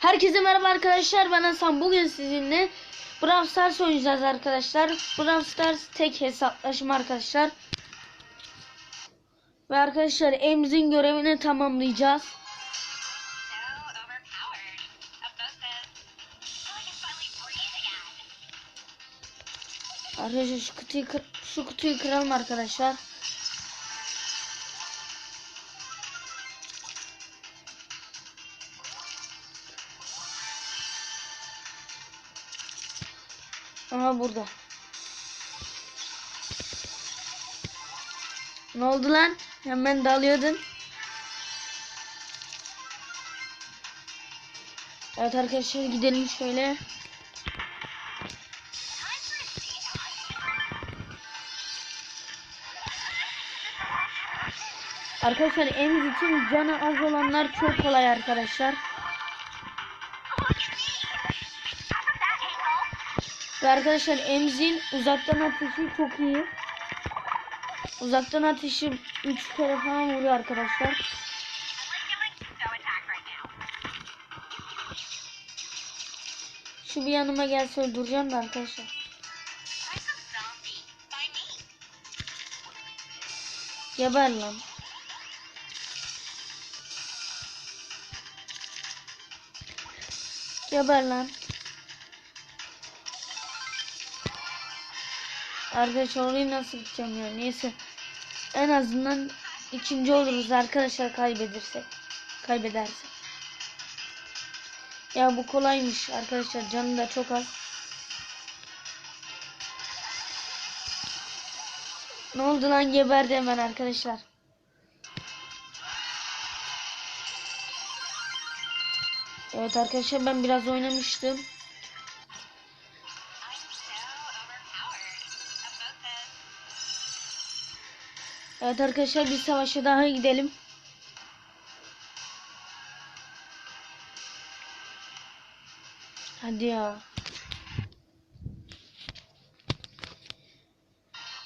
Herkese merhaba arkadaşlar. Ben Hasan. Bugün sizinle Brawl Stars oynayacağız arkadaşlar. Brawl Stars tek hesaplaşma arkadaşlar. Ve arkadaşlar Emz'in görevini tamamlayacağız. Arkadaşlar şu kutuyu, şu kutuyu kıralım arkadaşlar Aha burada. Ne oldu lan? Hemen dalıyordun. Evet arkadaşlar gidelim şöyle. Arkadaşlar Emiz için canı az olanlar çok kolay arkadaşlar. Ve arkadaşlar Emz'in uzaktan atışı çok iyi. Uzaktan atışı 3 kere falan vuruyor arkadaşlar. Şu bir yanıma gelse öldüreceğim de arkadaşlar. Geber lan. Geber lan. Arkadaşlar orayı nasıl gideceğim ya? Neyse. En azından ikinci oluruz arkadaşlar kaybedersek. Kaybedersek. Ya bu kolaymış arkadaşlar. Canı da çok az. Ne oldu lan geberdi hemen arkadaşlar. Evet arkadaşlar ben biraz oynamıştım. Evet arkadaşlar bir savaşa daha gidelim. Hadi ya.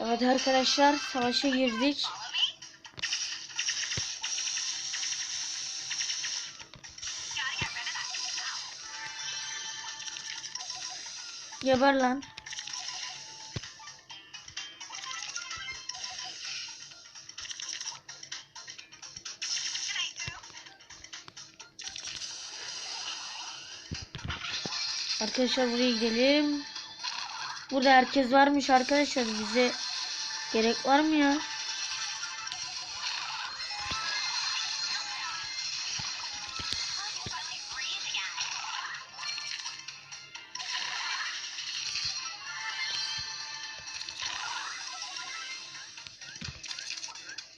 Evet arkadaşlar savaşa girdik. follow me. Arkadaşlar buraya gidelim. Burada herkes varmış arkadaşlar. Bize gerek var mı ya?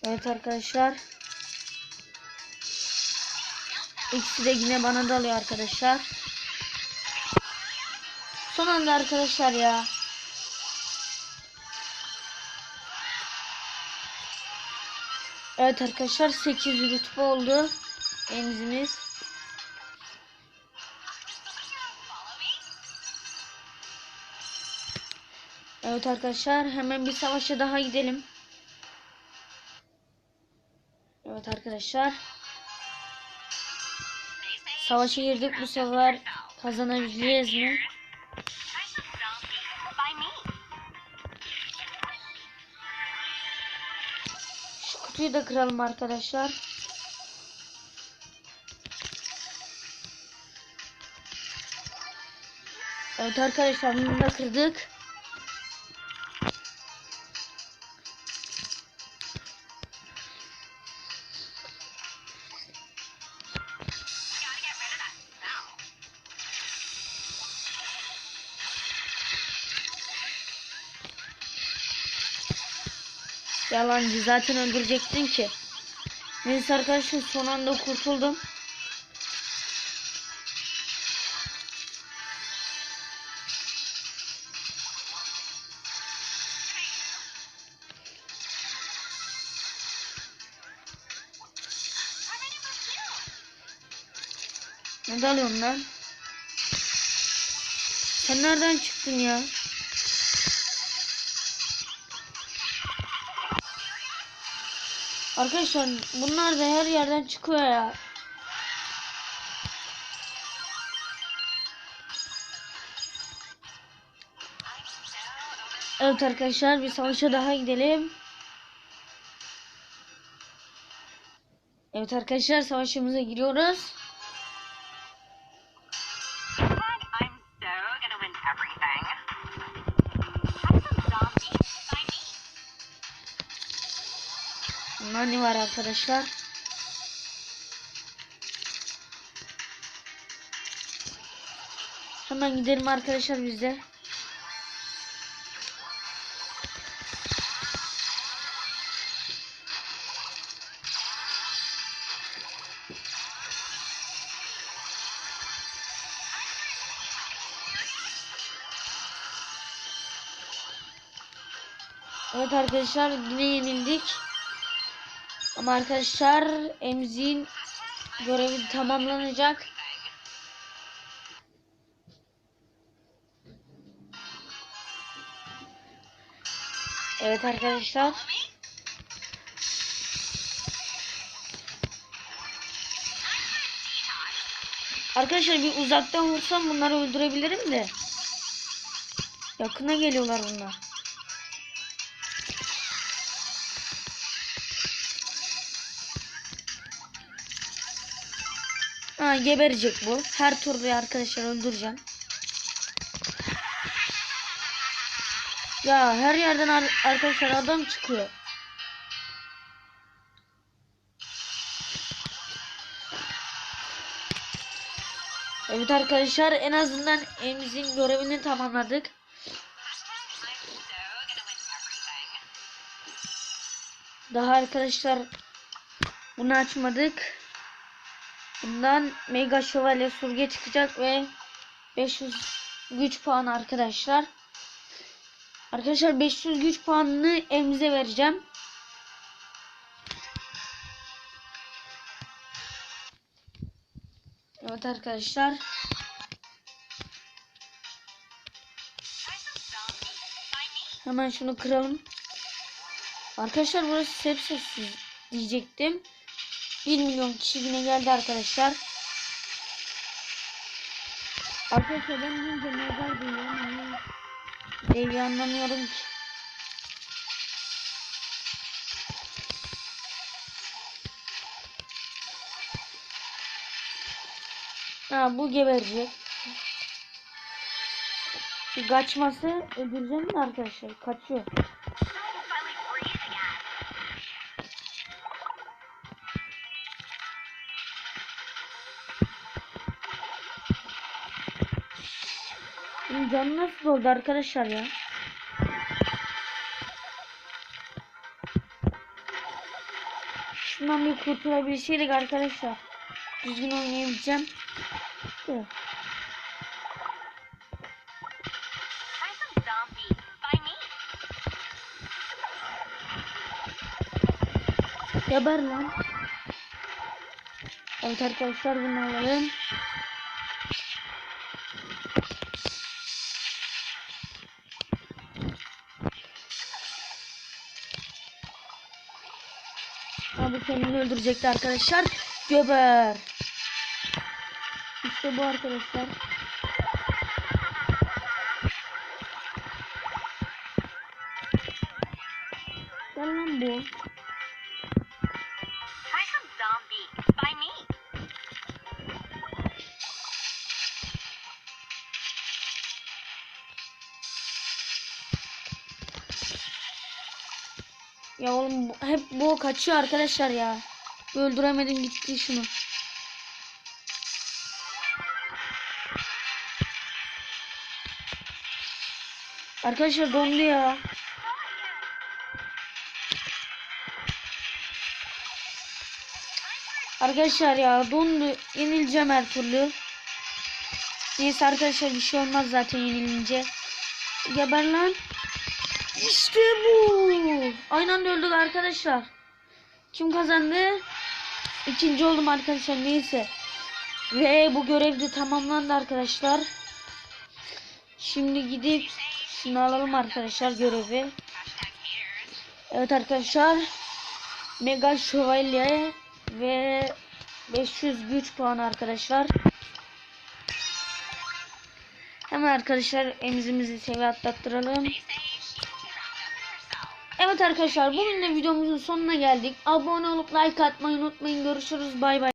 Evet arkadaşlar. İkisi de yine bana dalıyor arkadaşlar. Son anda arkadaşlar ya. Evet arkadaşlar 8 rütbe oldu. Emzimiz. Evet arkadaşlar hemen bir savaşa daha gidelim. Evet arkadaşlar. Savaşa girdik bu sefer kazanabileceğiz mi? Kutuyu da kıralım arkadaşlar. Evet arkadaşlar bunu da kırdık. Yalancı zaten öldürecektin ki. Neyse arkadaşlar son anda kurtuldum. Ne dalıyorsun lan? Sen nereden çıktın ya? Arkadaşlar bunlar da her yerden çıkıyor ya. Evet arkadaşlar bir savaşa daha gidelim. Evet arkadaşlar savaşımıza giriyoruz. Var arkadaşlar? Hemen gidelim arkadaşlar biz. Evet arkadaşlar yine yenildik. Ama arkadaşlar Emzin görevi tamamlanacak. Evet arkadaşlar. Arkadaşlar bir uzaktan vursam bunları öldürebilirim de. Yakına geliyorlar bunlar. Ha geberecek bu. Her turda arkadaşlar öldüreceğim. Ya her yerden ar- arkadaşlar adam çıkıyor. Evet arkadaşlar en azından emzin görevini tamamladık. Daha arkadaşlar bunu açmadık. Bundan Mega Şövalye Surge çıkacak ve 500 güç puanı arkadaşlar. Arkadaşlar 500 güç puanını elimize vereceğim. Evet arkadaşlar. Hemen şunu kıralım. Arkadaşlar burası hep sessiz diyecektim. 1 milyon kişi yine geldi arkadaşlar. Arkadaşlar ben deyince nazar duyuyorum. ama Değil anlamıyorum ki. Ha bu geberecek. Kaçması öldüreceğim mi arkadaşlar? Kaçıyor. Bunun canı nasıl oldu arkadaşlar ya? Şundan bir kurtulabilseydik arkadaşlar. Düzgün oynayabileceğim. Me. Geber lan. Evet arkadaşlar bunu alalım. Ha bu kendini öldürecekti arkadaşlar. Göber. İşte bu arkadaşlar. Ya oğlum hep bu kaçıyor arkadaşlar ya. Öldüremedim gitti şunu. Arkadaşlar dondu ya. Arkadaşlar ya dondu. Yenileceğim her türlü. Neyse arkadaşlar bir şey olmaz zaten yenilince. Geber lan. İşte bu. Aynı anda öldük arkadaşlar. Kim kazandı? İkinci oldum arkadaşlar neyse. Ve bu görev de tamamlandı arkadaşlar. Şimdi gidip şunu alalım arkadaşlar görevi. Evet arkadaşlar. Mega Şövalye ve 500 güç puanı arkadaşlar. Hemen arkadaşlar emzimizi seviye atlattıralım. Evet arkadaşlar bugün de videomuzun sonuna geldik. Abone olup like atmayı unutmayın. Görüşürüz. Bay bay.